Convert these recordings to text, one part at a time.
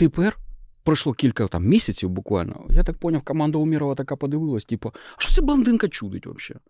тепер пройшло кілька там місяців буквально. Я так поняв, команда Умірова така подивилась, типу, а що це блондинка чудить взагалі?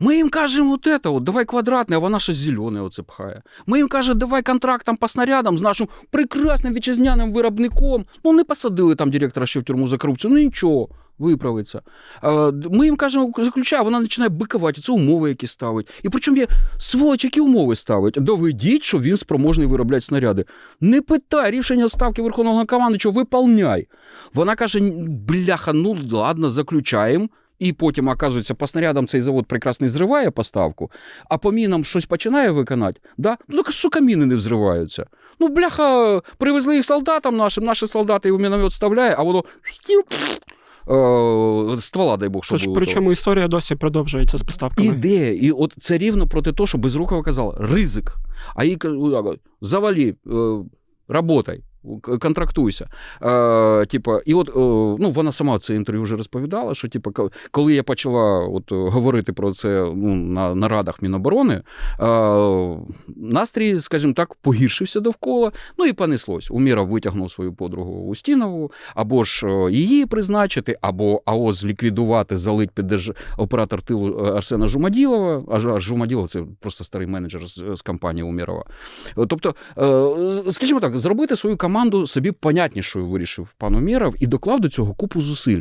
Ми їм кажемо, от это, от, давай квадратне, а вона щось зелене оце пхає. Ми їм кажемо, давай контракт по снарядам з нашим прекрасним вітчизняним виробником. Ну, не посадили там директора ще в тюрму за корупцію, ну нічого, виправиться. Е, Ми їм кажемо, заключай, а вона починає бикувати, це умови, які ставить. І причому є сволоч, які умови ставить. Доведіть, що він спроможний виробляти снаряди. Не питай рішення ставки Верховного командуючого, виповняй. Вона каже: бляха, ну ладно, заключаємо. І потім, оказується, по снарядам цей завод прекрасно зриває поставку, а по мінам щось починає виконати. Да? Ну, так, сука, міни не взриваються. Ну, бляха, привезли їх солдатам нашим, наші солдати його міномет вставляє, а воно е, ствола, дай Бог, щоб Тож, було. причому історія досі продовжується з поставками. Іде. І от це рівно проти того, що Безрукова казала, ризик. А їй «Ну, завалі, е, работай. к- Контрактуйся. Е, типа, і от е, ну, вона сама це інтерв'ю вже розповідала, що типа, коли я почала от, говорити про це ну, на нарадах Міноборони, е, настрій, скажімо так, погіршився довкола. Ну і понеслось. Уміров витягнув свою подругу Устінову, або ж е, її призначити, або АОЗ ліквідувати, залить під держ... оператор тилу е, Арсена Жумаділова. А Жумаділов це просто старий менеджер з, з компанії Умірова. Е, Тобто, е, скажімо так, зробити свою команду собі понятнішою вирішив пан Уміров і доклав до цього купу зусиль.